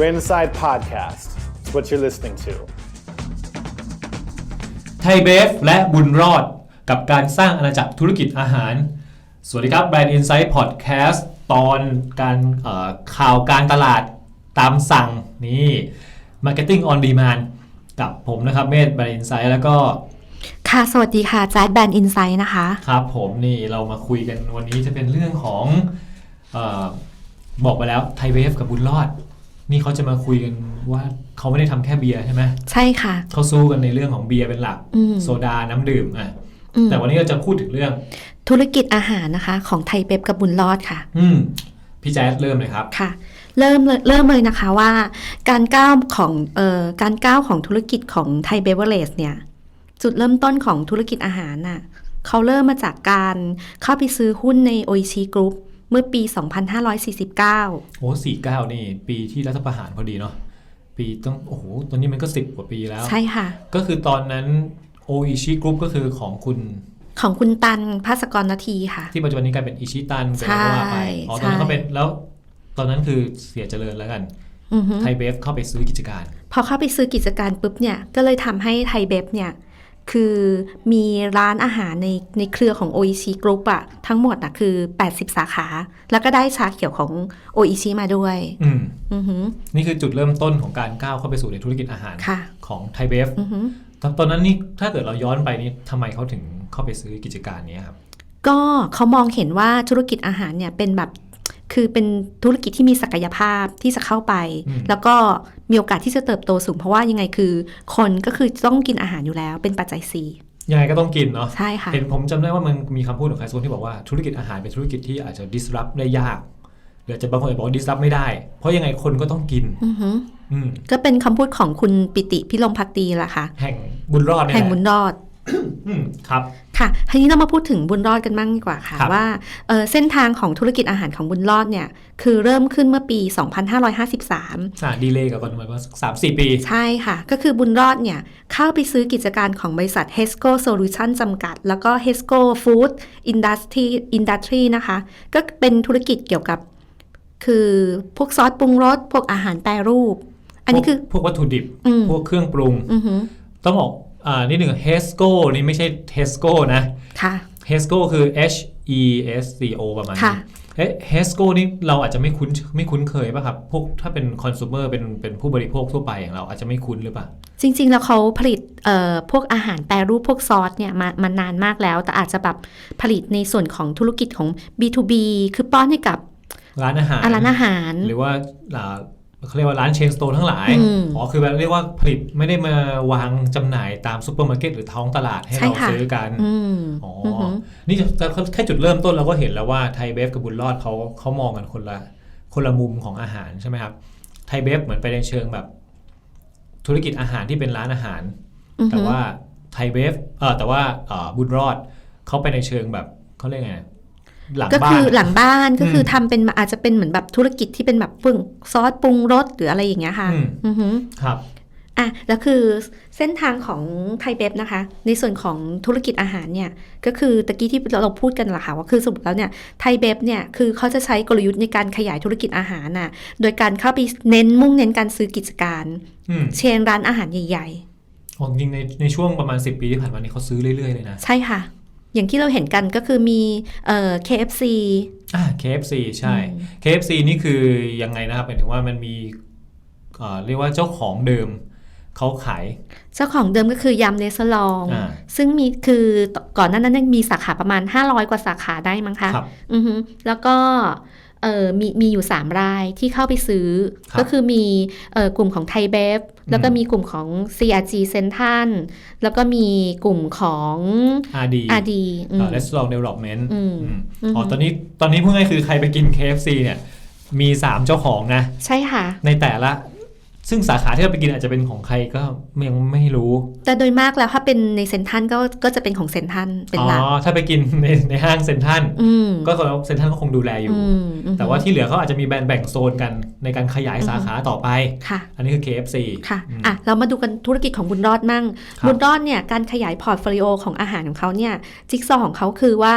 Brain Inside Podcast. It's what you're listening to. ไทยเบฟและบุญรอดกับการสร้างอาณาจักรธุรกิจอาหาร สวัสดีครับ Brand Insight Podcast ตอนการเอ่อข่าวการตลาดตามสั่งนี่ Marketing on Demand กับผมนะครับเมธ Brand Insight แล้วก็ค่ะ สวัสดีค่ะแจ๊ดแบนอินไซด์นะคะ ครับผมนี่เรามาคุยกันวันนี้จะเป็นเรื่องของเออบอกไปแล้วไทยเวฟกับบุญรอด นี่เขาจะมาคุยกันว่าเขาไม่ได้ทำแค่เบียร์ใช่ไหมใช่ค่ะเขาสู้กันในเรื่องของเบียร์เป็นหลักอืมโซดาน้ำดื่มอะอืมแต่วันนี้เราจะพูดถึงเรื่อง ธุรกิจอาหารนะคะ ของไทยเป๊ปกับบุญรอดค่ะ อืมพี่แจ๊สเริ่มเลยครับค่ะ เริ่มเลยเริ่มเลยนะคะว่า การก้าวของเอ่อการก้าวของธุรกิจของไทยเบเวอร์เรสเนี่ย จุดเริ่มต้นของธุรกิจอาหารน่ะเขาเริ่มมาจากการเข้าไปซื้อหุ้นในโอชิกรุ๊ป เมื่อปี 2549 โอ้สี่เก้านี่ ปีที่รัฐประหารพอดีเนาะ ปีต้อง โอ้โห ตอนนี้มันก็สิบกว่าปีแล้ว ใช่ค่ะ ก็คือตอนนั้นโออิชิกรุ๊ปก็คือของคุณ ของคุณตันภาสกรนาทีค่ะ ที่ปัจจุบันนี้กลายเป็นอิชิตันเป็นใช่อะไรก็ว่าไป อ๋อ ตอนนั้นใช่เขาเป็น แล้ว ตอนนั้นคือเสียเจริญแล้วกันอือฮึไทยเบฟเข้าไปซื้อกิจการ พอเข้าไปซื้อกิจการปุ๊บเนี่ย ก็เลยทำให้ไทยเบฟเนี่ย คือมีร้านอาหารในในเครือของ OEC Group อะทั้งหมดอะคือ 80 สาขา แล้วก็ได้ชาเขียวของ OEC มาด้วยอืมอือหือนี่คือจุดเริ่มต้นของการก้าวเข้าไปสู่ในธุรกิจอาหารค่ะของไทยเบฟอือหือตอนตอนนั้นนี่ถ้าเกิดเราย้อนไปนี่ทำไมเขาถึงเข้าไปซื้อกิจการนี้ครับก็เขามองเห็นว่าธุรกิจอาหารเนี่ยเป็นแบบ คือเป็นธุรกิจที่มีศักยภาพที่จะเข้าไปอืมแล้วก็มีโอกาสที่จะเติบโตสูง เพราะว่ายังไงคือ คนก็คือต้องกินอาหารอยู่แล้ว เป็นปัจจัยสี่ยังไงก็ต้องกินเนาะใช่ค่ะเห็นผมจำได้ว่ามันมีคำพูดของใครสักคนที่บอกว่าธุรกิจอาหารเป็นธุรกิจที่อาจจะ disrupt ได้ยากหรืออาจจะบางคนอาจจะบอกว่า disrupt ไม่ได้ เพราะยังไงคนก็ต้องกินอือหืออืมก็เป็นคำพูดของคุณปิติพิรมพักดีแหละค่ะแห่งบุญรอดเนี่ยแห่งแหบุละญรอดอืมครับ ค่ะทีนี้เรามาพูดถึงบุญรอดกันบ้างดีกว่าค่ะครับว่าเอ่อเส้นทางของธุรกิจอาหารของบุญรอดเนี่ยคือเริ่มขึ้นเมื่อปี 2553อ่าดีเลยกับกันมาสามสี่ปี ใช่ค่ะ ก็คือบุญรอดเนี่ยเข้าไปซื้อกิจการของบริษัท HESCO Solution จำกัด แล้วก็ HESCO Food Industry Industry นะคะ ก็เป็นธุรกิจเกี่ยวกับ คือพวกซอสปรุงรสพวกอาหารแปรรูป อันนี้คือพวกวัตถุดิบอืมพวกเครื่องปรุงอือหือต้องบอก อ่านิดหนึ่ง HESCO นี่ไม่ใช่ TESCO นะค่ะ HESCO คือ H E S C O ประมาณนี้ค่ะเอ๊ะ HESCO นี่เราอาจจะไม่คุ้นไม่คุ้นเคยป่ะครับพวกถ้าเป็นคอน sumer เป็นเป็นผู้บริโภคทั่วไปอย่างเราอาจจะไม่คุ้นหรือเปล่าจริง ๆ แล้วเขาผลิตเอ่อพวกอาหารแปรรูปพวกซอสเนี่ยมามานานมากแล้ว แต่อาจจะแบบผลิตในส่วนของธุรกิจของ B2B คือป้อนให้กับร้านอาหารอะร้านอาหาร หรือว่าอ่า เขาเรียกว่าร้านเชนสโตร์ทั้งหลายอืมอ๋อ คือแบบเรียกว่าผลิตไม่ได้มาวางจำหน่ายตามซูเปอร์มาร์เก็ตหรือท้องตลาดให้ใช่เราค่ะซื้อกันอืมอ๋ออืออหือนี่แต่แค่จุดเริ่มต้นเราก็เห็นแล้วว่าไทยเบฟกับบุญรอดเขาเขามองกันคนละคนละมุมของอาหารใช่ไหมครับ ไทยเบฟเหมือนไปในเชิงแบบ ธุรกิจอาหารที่เป็นร้านอาหารอือแต่หือว่าไทยเบฟเออแต่ว่าเอ่อบุญรอดเขาไปในเชิงแบบเขาเรียกไง หลังก็บ้าคือนหลังบ้านก็คืออมทำเป็นอาจจะเป็นเหมือนแบบธุรกิจที่เป็นแบบปรุงซอสปรุงรสหรืออะไรอย่างเงี้ยค่ะอืมอือหือครับอะแล้วคือเส้นทางของไทยเบฟนะคะ ในส่วนของธุรกิจอาหารเนี่ย ก็คือตะกี้ที่เราพูดกันแหละค่ะว่าคือสรุปแล้วเนี่ยไทยเบฟเนี่ยคือเขาจะใช้กลยุทธ์ในการขยายธุรกิจอาหารน่ะโดยการเข้าไปเน้นมุ่งเน้นการซื้อกิจการอืมเชนร้านอาหารใหญ่โอ้จริงๆในในช่วงประมาณ 10 ปีที่ผ่านมานี่เขาซื้อเรื่อยๆเลยนะๆใช่ค่ะ อย่างที่เราเห็นกันก็คือมีเอ่อ KFC อ่า KFC ใช่อืม KFC นี่คือยังไงนะครับหมายถึงว่ามันมีเอ่อเรียกว่าเจ้าของเดิมเขาขาย เจ้าของเดิมก็คือยำเนสลองอ่าซึ่งมีคือก่อนหน้านั้นมีสาขาประมาณ 500 กว่าสาขาได้มั้งคะครับอือฮึแล้วก็เออ มีมีอยู่ 3 รายที่เข้าไปซื้อครับก็คือมีเอ่อกลุ่มของไทยเบฟแล้วก็มีกลุ่มของ CRG c e n t r a l แล้วก็มีกลุ่มของ RD RD อืมเอ่อ Restaurant Development อืมอืมอืมอ๋อตอนนี้ตอนนี้พูดง่ายๆคือใครไปกิน KFC เนี่ยมี 3 เจ้าของนะ ใช่ค่ะ ในแต่ละ ซึ่งสาขาที่เราไปกินอาจจะเป็นของใครก็ยังไม่รู้ แต่โดยมากแล้วถ้าเป็นในเซนทรันก็ก็จะเป็นของเซนทรันเป็นอ๋อหลักถ้าไปกินในในห้างเซ็นทรัลอืมก็แสดงว่าเซ็นทรัลก็คงดูแลอยู่อืมอืมแต่ว่าที่เหลือเขาอาจจะมีแบ่งแบ่งโซนกันในการขยายสาขาต่อไปค่ะ อันนี้คือ KFC ค่ะอืมอะ เรามาดูกันธุรกิจของบุญรอดมั่งครับบุญรอดเนี่ยการขยายพอร์ตโฟลิโอของอาหารของเขาเนี่ยจิ๊กซอว์ของเขาคือว่า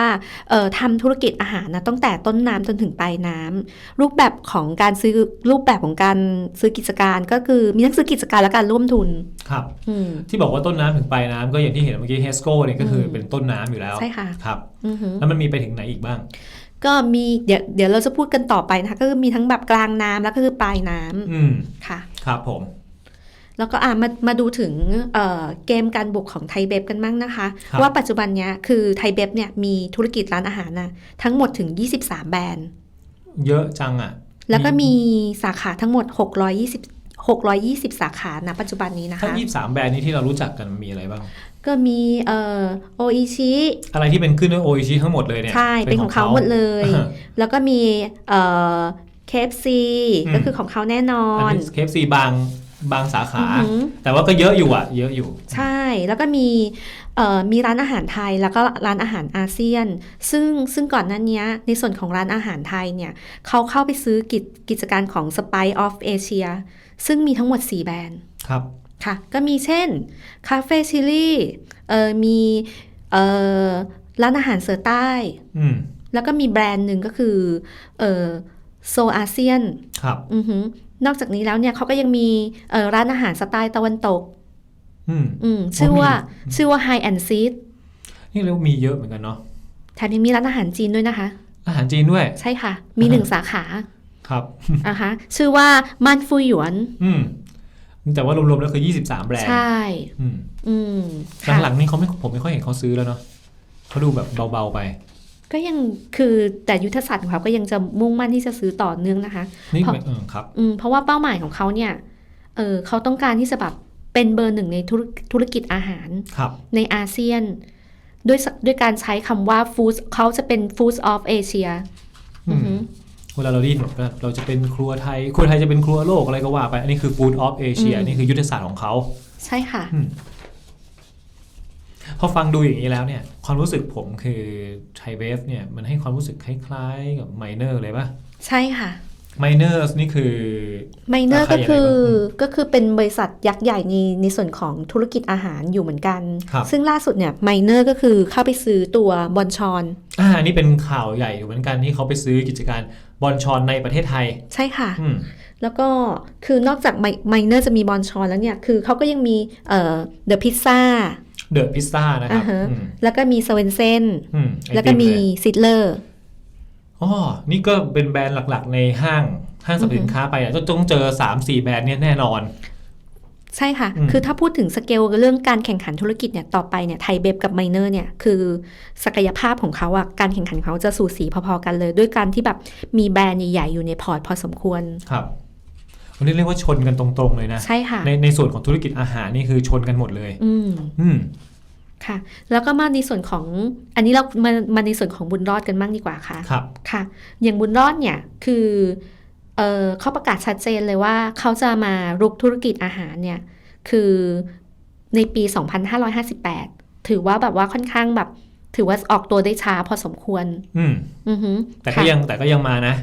เอ่อทำธุรกิจอาหารนะตั้งแต่ต้นน้ำจนถึงปลายน้ำรูปแบบของการซื้อรูปแบบของการซื้อกิจการก็คือมีทั้งซื้อกิจการและการร่วมทุนครับอืมที่บอกว่าต้นน้ำถึงปลายน้ำก็อย่างที่เห็นเมื่อกี้เฮสโก้เนี่ยก็คืออมเป็นต้นน้ำอยู่แล้วใช่ค่ะครับอือหือแล้วมันมีไปถึงไหนอีกบ้าง ก็มีเดี๋ยวเดี๋ยวเราจะพูดกันต่อไปนะคะก็คือมีทั้งแบบกลางน้ำแล้วก็คือปลายน้ำอืมค่ะ ครับผมแล้วก็อะมามาดูถึงเอ่อเกมการบุกของไทยเบฟกันบ้างนะคะครับว่าปัจจุบันเนี้ยคือไทยเบฟเนี่ยมีธุรกิจร้านอาหารนะทั้งหมดถึง 23 แบรนด์ เยอะจังอะ แล้วก็มีสาขาทั้งหมด 620 620 สาขาณปัจจุบันนี้นะถ้าคะ23 แบรนด์นี้ที่เรารู้จักกันมีอะไรบ้าง ก็มีเอ่อโออิชิอะไรที่เป็นขึ้นด้วยโออิชิทั้งหมดเลยเนี่ยใช่ เป็นของเขาหมดเลยอ่าแล้วก็มีเอ่อ KFC อืมก็คือของเขาแน่นออันนนี้ KFC บางบางสาขาอือหือแต่ว่าก็เยอะอยู่อะ เยอะอยู่ ใช่แล้วก็มีเอ่อ มีร้านอาหารไทยแล้วก็ร้านอาหารอาเซียน ซึ่งซึ่งก่อนหน้านี้ในส่วนของร้านอาหารไทยเนี่ยเขาเข้าไปซื้อกิจกิจการของ Spice of Asia ซึ่งมีทั้งหมด 4 แบรนด์ครับค่ะก็มีเช่นคาเฟ่ชิลี่เอ่อมีเอ่อร้านอาหารเสือใต้อืมแล้วก็มีแบรนด์หนึ่งก็คือเอ่อโซอาเซียนครับอือหือนอกจากนี้แล้วเนี่ยเขาก็ยังมีเอ่อร้านอาหารสไตล์ตะวันตก อืมอืมชื่อว่ามีชื่อว่า High and Seed นี่เรียกว่ามีเยอะเหมือนกันเนาะแถมยังมีร้านอาหารจีนด้วยนะคะ อาหารจีนด้วย ใช่ค่ะ มีหนึ่งสาขา ครับนะคะชื่อว่ามันฟูหยวน อืมแต่ว่ารวมๆแล้วคือ 23 แบรนด์ ใช่ อืมอืมค่ะหลังๆนี่เขาไม่ผมไม่ค่อยเห็นเขาซื้อแล้วเนาะเขาดูแบบเบาๆไป ก็ยังคือแต่ยุทธศาสตร์ของเขาก็ยังจะมุ่งมั่นที่จะซื้อต่อเนื่องนะคะนี่เพราะเออครับ อืมเพราะว่าเป้าหมายของเขาเนี่ย เออเขาต้องการที่จะแบบ เป็นเบอร์หนึ่งในธุรธุรกิจอาหารครับในอาเซียน ด้วยสด้วยการใช้คำว่า food เขาจะเป็น food of Asia อือือมหือเวลาเราได้ยินแบบว่าเราจะเป็นครัวไทย ครัวไทยจะเป็นครัวโลกอะไรก็ว่าไป อันนี้คือ Food of Asia อืมนี่คือยุทธศาสตร์ของเขา ใช่ค่ะพอฟังดูอย่างนี้แล้วเนี่ย ความรู้สึกผมคือไทยเวฟเนี่ยมันให้ความรู้สึกคล้ายๆกับไมเนอร์เลยป่ะใช่ค่ะ ไมเนอร์นี่คือไมเนอร์ราคาก็คือยังไงบ้างก็คือเป็นบริษัทยักษ์ใหญ่ในในส่วนของธุรกิจอาหารอยู่เหมือนกันครับซึ่งล่าสุดเนี่ยไมเนอร์ก็คือเข้าไปซื้อตัวบอนชอนอ่าอันนี้เป็นข่าวใหญ่อยู่เหมือนกันที่เขาไปซื้อกิจการบอลชอนในประเทศไทย ใช่ค่ะอืมแล้วก็คือนอกจากไมเนอร์จะมีบอนชอนแล้วเนี่ย คือเขาก็ยังมีเอ่อเดอะพิซซ่าเดอะพิซซ่านะครับอ่าฮะอืมแล้วก็มีสเวนเซนอืมไอแล้วก็ติมีเลยซิดเลอร์ อ๋อนี่ก็เป็นแบรนด์หลักๆ ในห้างห้างสรรพสินค้าไปอะต้องต้องเจอ 3-4 แบรนด์เนี่ยแน่นอน ใช่ค่ะอืมคือถ้าพูดถึงสเกลเรื่องการแข่งขันธุรกิจเนี่ยต่อไปเนี่ยไทยเบฟกับไมเนอร์เนี่ยคือศักยภาพของเขาอะการแข่งขันของเขาจะสูสีพอๆกันเลย ด้วยการที่แบบมีแบรนด์ใหญ่ๆอยู่ในพอร์ตพอสมควรครับวันนี้เรียกว่าชนกันตรงๆเลยนะใช่ค่ะในในส่วนของธุรกิจอาหารนี่คือชนกันหมดเลย อืมอืม ค่ะ แล้วก็มาในส่วนของอันนี้เรามามาในส่วนของบุญรอดกันบ้างดีกว่าค่ะครับค่ะ อย่างบุญรอดเนี่ยคือเออเขาประกาศชัดเจนเลยว่าเขาจะมารุกธุรกิจอาหารเนี่ยคือในปี 2558 ถือว่าแบบว่าค่อนข้างแบบ ถือว่าออกตัวได้ช้าพอสมควร อืมอือฮึแต่ก็ค่ะยังแต่ก็ยังมานะ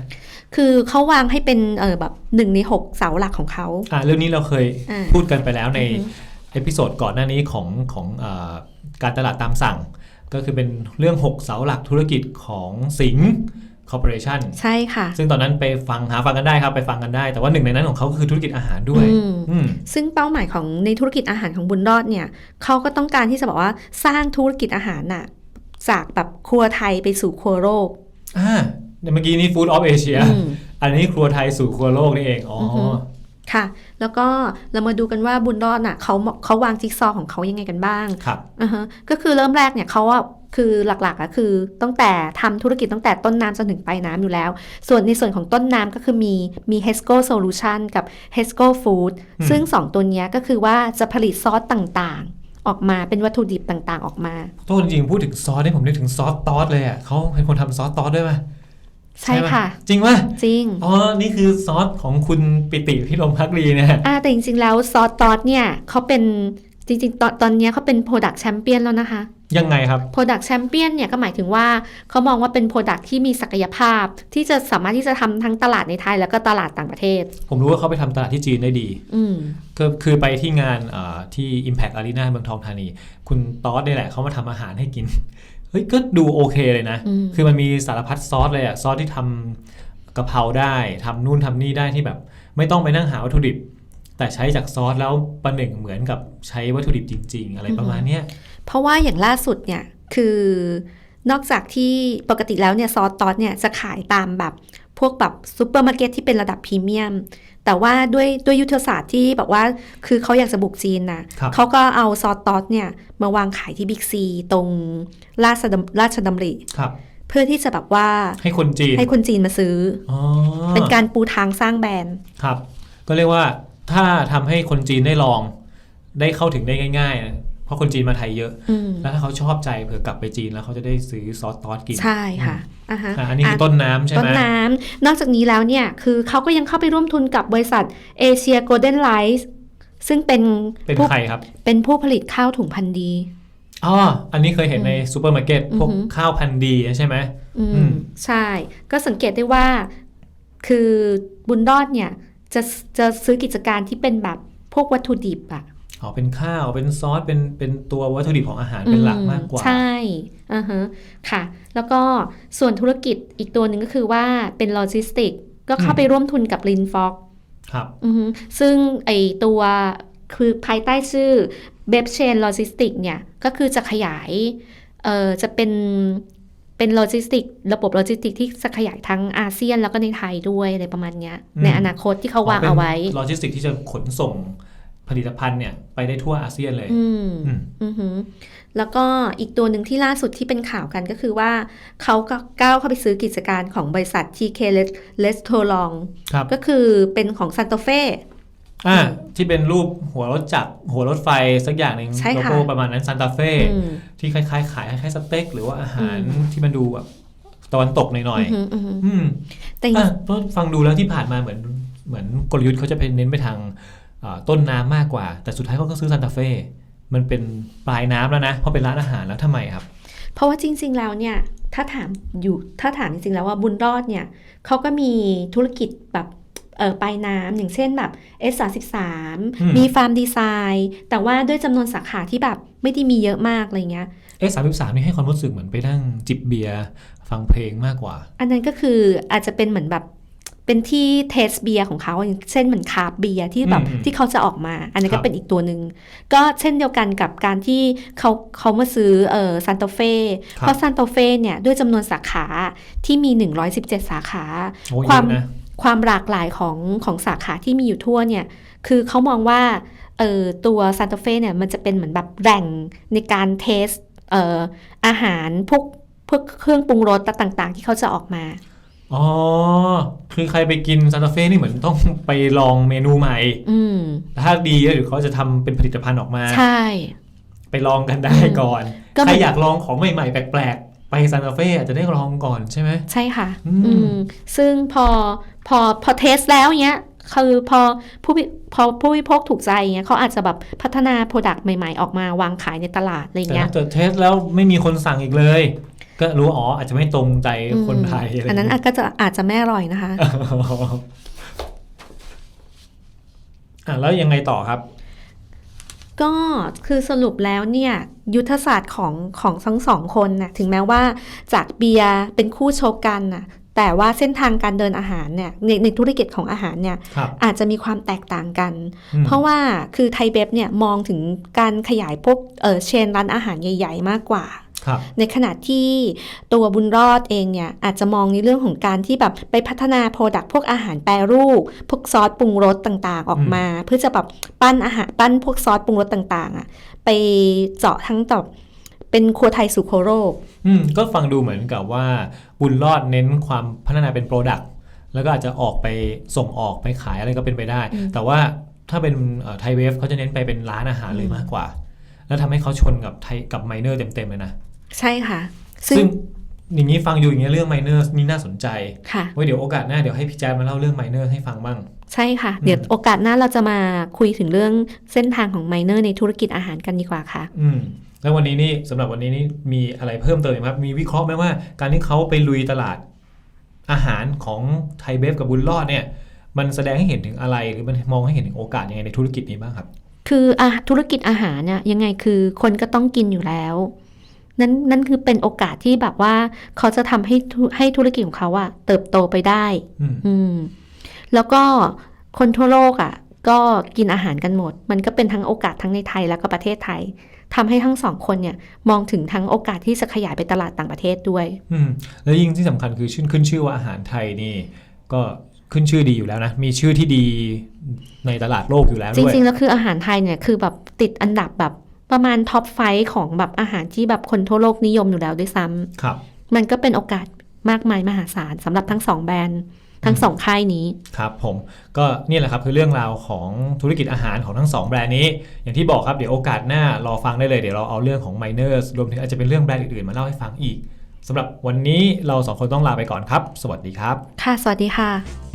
คือเขาวางให้เป็นเออแบบหนึ่งในหกเสาหลักของเขาอ่าเรื่องนี้เราเคยอ่าพูดกันไปแล้วในอือฮึ เอพิโซดก่อนหน้านี้ของของเออการตลาดตามสั่ง ก็คือเป็นเรื่อง 6 เสาหลักธุรกิจของสิงห์คอร์ปอเรชั่นใช่ค่ะ ซึ่งตอนนั้นไปฟังหาฟังกันได้ครับไปฟังกันได้ แต่ว่าหนึ่งในนั้นของเขาก็คือธุรกิจอาหารด้วยอืมอืมซึ่งเป้าหมายของในธุรกิจอาหารของบุญรอดเนี่ยเขาก็ต้องการที่จะบอกว่าสร้างธุรกิจอาหารน่ะจากแบบครัวไทยไปสู่ครัวโลกอ่าเมื่อกี้นี่ Food of Asia อืมอันนี้ครัวไทยสู่ครัวโลกนี่เองอ๋อออฮึ ค่ะ แล้วก็เรามาดูกันว่าบุญรอดน่ะเขาเขาวางจิ๊กซอว์ของเขายังไงกันบ้างครับอ่าฮะก็คือเริ่มแรกเนี่ยเขาอะคือหลักๆอะคือตั้งแต่ทำธุรกิจตั้งแต่ต้นน้ำจนถึงปลายน้ำอยู่แล้ว ส่วนในส่วนของต้นน้ำก็คือมีมี HESCO Solution กับ HESCO Food อืมซึ่งสองตัวเนี้ยก็คือว่าจะผลิตซอสต่างๆ ออกมาเป็นวัตถุดิบต่างๆ ออกมาโทษจริงๆพูดถึงซอสนี่ผมนึกถึงซอสตอสเลยอะเขาเป็นคนทำซอสตอสด้วยป่ะ ใช่ค่ะไหมจริงปะจริง อ๋อ นี่คือซอสของคุณปิติพิรมพักดีเนี่ยอ่าแต่จริงๆแล้วซอสตอสเนี่ยเขาเป็น จริงๆ ตอนตอนเนี้ยเขาเป็น Product Champion แล้วนะคะ ยังไงครับ Product Champion เนี่ยก็หมายถึงว่าเขามองว่าเป็น Product ที่มีศักยภาพ ที่จะสามารถที่จะทำทั้งตลาดในไทยแล้วก็ตลาดต่างประเทศ ผมรู้ว่าเขาไปทำตลาดที่จีนได้ดีอืมก็คือไปที่งานเอ่อที่ Impact Arena เมืองทองธานี คุณต๊อดนี่แหละเขามาทำอาหารให้กิน เฮ้ยก็ดูโอเคเลยนะอืมคือมันมีสารพัดซอสเลยอะซอสที่ทำกะเพราได้ทำนู่นทำนี่ได้ที่แบบ ไม่ต้องไปนั่งหาวัตถุดิบ แต่ใช้จากซอสแล้วประหนึ่งเหมือนกับใช้วัตถุดิบจริง ๆ อะไรประมาณเนี้ยเพราะว่าอย่างล่าสุดเนี่ยคือนอกจากที่ปกติแล้วเนี่ยซอสตอสเนี่ยจะขายตามแบบพวกแบบซูเปอร์มาร์เก็ตที่เป็นระดับพรีเมียม แต่ว่าด้วยด้วยยุทธศาสตร์ที่แบบว่าคือเขาอยากจะบุกจีนนะครับเขาก็เอาซอสตอสเนี่ยมาวางขายที่บิ๊กซีตรงราชดำราชดำริครับเพื่อที่จะแบบว่าให้คนจีนให้คนจีนมาซื้ออ๋ออเป็นการปูทางสร้างแบรนด์ครับ ก็เรียกว่า ถ้าทำให้คนจีนได้ลอง ได้เข้าถึงได้ง่ายๆนะเพราะคนจีนมาไทยเยอะอืมแล้วถ้าเขาชอบใจเผื่อกลับไปจีนแล้วเขาจะได้ซื้อซอสตอสกิน ใช่ค่ะอ่าฮะอะอันนี้คือต้นน้ำใช่ต้ไหนมน้ำนอกจากนี้แล้วเนี่ย คือเขาก็ยังเข้าไปร่วมทุนกับบริษัทเอเชียโกลเด้นไลท์ซึ่งเป็นเป็นผู้ใครครับ เป็นผู้ผลิตข้าวถุงพันธุ์ดีอ๋อ อันนี้เคยเห็นในซูเปอร์มาร์เก็ตพวกอือหือข้าวพันธุ์ดีใช่ไหมอือืมมใช่ ก็สังเกตได้ว่า คือบุญรอดเนี่ย จะจะซื้อกิจการที่เป็นแบบพวกวัตถุดิบอะอ๋อเป็นข้าวเป็นซอสเป็นเป็นตัววัตถุดิบของอาหารเป็นหลักมากกว่า ใช่อ่าฮะค่ะ แล้วก็ส่วนธุรกิจอีกตัวหนึ่งก็คือว่าเป็นโลจิสติก ก็เข้าอืมไปร่วมทุนกับลินฟ็อกครับอือฮึซึ่งไอตัวคือภายใต้ชื่อ b e b Chain Logistics เนี่ย ก็คือจะขยายเอ่อจะเป็น เป็นโลจิสติกระบบโลจิสติกที่จะขยายทั้งอาเซียนแล้วก็ในไทยด้วยอะไรประมาณเนี้ยอืมในอนาคตที่เขาวางเอาไว้โลจิสติกที่จะขนส่งผลิตภัณฑ์เนี่ยไปได้ทั่วอาเซียนเลย อืมอืมอือฮึแล้วก็อีกตัวหนึ่งที่ล่าสุดที่เป็นข่าวกันก็คือว่าเขาก็ก้าวเข้าไปซื้อกิจการของบริษัท TK Restaurant ครับก็คือเป็นของซันโตเฟ่ อ่าที่เป็นรูปหัวรถจักรหัวรถไฟสักอย่างหนึ่งใช่โลค่ะโก้ประมาณนั้นซานตาเฟ่อืมที่คล้ายๆขายคล้ายๆสเต็กหรือว่าอาหารอืมที่มันดูแบบตะวันตกหน่อยอือฮึอือฮึๆอืมแต่จริงอะเพราะฟังดูแล้วที่ผ่านมาเหมือนเหมือนกลยุทธ์เขาจะเป็นเน้นไปทางอ่าต้นน้ำมากกว่า แต่สุดท้ายเขาก็ซื้อซานตาเฟ่มันเป็นปลายน้ำแล้วนะเพราะเป็นร้านอาหารแล้วทำไมครับ เพราะว่าจริง ๆ แล้วเนี่ยถ้าถามอยู่ถ้าถามจริงๆแล้วว่าบุญรอดเนี่ยเขาก็มีธุรกิจแบบเออปลายน้ำอย่างเช่นแบบ S33 อืมมีฟาร์มดีไซน์แต่ว่าด้วยจำนวนสาขาที่แบบไม่ได้มีเยอะมากอะไรเงี้ยเอ๊ะสามสิบสามนี่ให้ความรู้สึกเหมือนไปนั่งจิบเบียร์ฟังเพลงมากกว่า อันนั้นก็คืออาจจะเป็นเหมือนแบบเป็นที่เทสเบียร์ของเขาอย่างเช่นเหมือนคาร์บเบียร์ที่แบบอืมที่เขาจะออกมา อันนั้นครัก็บเป็นอีกตัวหนึ่งก็เช่นเดียวกันกับการที่เขาเขามาซื้อเอ่อซันโตเฟ่เพราะซันโตเฟ่เนี่ยด้วยจำนวนสาขาที่มี 117 สาขาโอ้เยความอะนะ ความหลากหลายของของสาขาที่มีอยู่ทั่วเนี่ย คือเขามองว่าเออตัวซานตาเฟ่เนี่ยมันจะเป็นเหมือนแบบแหล่งในการเทสเอ่ออาหารพวกพวกเครื่องปรุงรสต่างๆ ที่เขาจะออกมา อ๋อ คือใครไปกินซานตาเฟ่นี่เหมือนต้องไปลองเมนูใหม่ อืมถ้าดีเดี๋ยวเขาจะทำเป็นผลิตภัณฑ์ออกมา ใช่ ไปลองกันได้ก่อนก็ใครมันอยากลองของใหม่ๆ แปลกๆ ไปซานตาเฟ่อาจจะได้ลองก่อนใช่ไหมใช่ค่ะ อืมอืมซึ่งพอพอพอเทสแล้วเนี้ยคือพอผู้บริพอผู้บริโภคถูกใจเงี้ยเขาอาจจะแบบพัฒนาโปรดักต์ใหม่ๆ ออกมาวางขายในตลาดอะไรแต่เงี้ยถ้าเกิดเทสแล้วไม่มีคนสั่งอีกเลย ก็รู้ว่าอ๋ออาจจะไม่ตรงใจคนไทยอะไรอันนั้นย่างอาจเงี้ยก็จะอาจจะไม่อร่อยนะคะอะแล้วยังไงต่อครับ ก็คือสรุปแล้วเนี่ยยุทธศาสตร์ของของทั้งสองคนน่ะถึงแม้ว่าจากเบียร์เป็นคู่ชกกันน่ะแต่ว่าเส้นทางการเดินอาหารเนี่ยในในธุรกิจของอาหารเนี่ยครับอาจจะมีความแตกต่างกันอืมเพราะว่าคือไทยเบฟเนี่ยมองถึงการขยายพวกเออเชนร้านอาหารใหญ่ ๆ มากกว่าครับ ในขณะที่ตัวบุญรอดเองเนี่ยอาจจะมองในเรื่องของการที่แบบไปพัฒนาโปรดักต์พวกอาหารแปรรูป พวกซอสปรุงรสต่างๆ ออกมา เพื่อจะแบบปั้นอาหารปั้นพวกซอสปรุงรสต่างๆอะไปเจาะทั้งต่อเป็นครัวไทยสู่โคโรกอืมก็ฟังดูเหมือนกับว่าบุญรอดเน้นความพัฒนาเป็นโปรดักต์แล้วก็อาจจะออกไปส่งออกไปขายอะไรก็เป็นไปได้อืมแต่ว่าถ้าเป็นไทยเวฟเขาจะเน้นไปเป็นร้านอาหารเลยอืมมากกว่า แล้วทำให้เขาชนกับไทยกับไมเนอร์เต็มๆเลยนะ ใช่ค่ะ ซึ่งอย่างนี้ฟังอยู่อย่างเงี้ยเรื่อง miners นี่น่าสนใจค่ะไว้เดี๋ยวโอกาสหน้าเดี๋ยวให้พี่แจ๊ดมาเล่าเรื่อง miners ให้ฟังบ้าง ใช่ค่ะ เดี๋ยวโอกาสหน้าเราจะมาคุยถึงเรื่องเส้นทางของไมเนอร์ในธุรกิจอาหารกันดีกว่าค่ะ อืมแล้ววันนี้นี่สำหรับวันนี้นี่มีอะไรเพิ่มเติมไหมครับ มีวิเคราะห์ไหมว่า การที่เขาไปลุยตลาดอาหารของไทยเบฟกับบุญรอดเนี่ย มันแสดงให้เห็นถึงอะไร หรือมันมองให้เห็นถึงโอกาสยังไงในธุรกิจนี้บ้างครับ คืออาธุรกิจอาหารเนี่ยยังไงคือคนก็ต้องกินอยู่แล้ว นั่นนั่นคือเป็นโอกาสที่แบบว่าเขาจะทำให้ธุให้ธุรกิจของเขาอะเติบโตไปได้ อืมอืมแล้วก็คนทั่วโลกอะ่ะก็กินอาหารกันหมด มันก็เป็นทั้งโอกาสทั้งในไทยแล้วก็ประเทศไทยทำให้ทั้งสองคนเนี่ยมองถึงทั้งโอกาสที่จะขยายไปตลาดต่างประเทศด้วย อืมแล้วยิ่งที่สำคัญคือชื่นขึ้นชื่อว่าอาหารไทยนี่ ก็ขึ้นชื่อดีอยู่แล้วนะ มีชื่อที่ดีในตลาดโลกอยู่แล้วจด้วยริงๆ แล้วคืออาหารไทยเนี่ยคือแบบติดอันดับแบบ ประมาณท็อปไฟของแบบอาหารที่แบบคนทั่วโลกนิยมอยู่แล้วด้วยซ้ำครับ มันก็เป็นโอกาสมากมายมหาศาลสำหรับทั้งสองแบรนด์ทั้งสองค่ายนี้ ครับผมก็นี่แหละครับคือเรื่องราวของธุรกิจอาหารของทั้งสองแบรนด์นี้ อย่างที่บอกครับเดี๋ยวโอกาสหน้ารอฟังได้เลยเดี๋ยวเราเอาเรื่องของ miners รวมถึงอาจจะเป็นเรื่องแบรนด์อื่นๆ มาเล่าให้ฟังอีกสำหรับวันนี้เราสองคนต้องลาไปก่อนครับ สวัสดีครับ ค่ะ สวัสดีค่ะ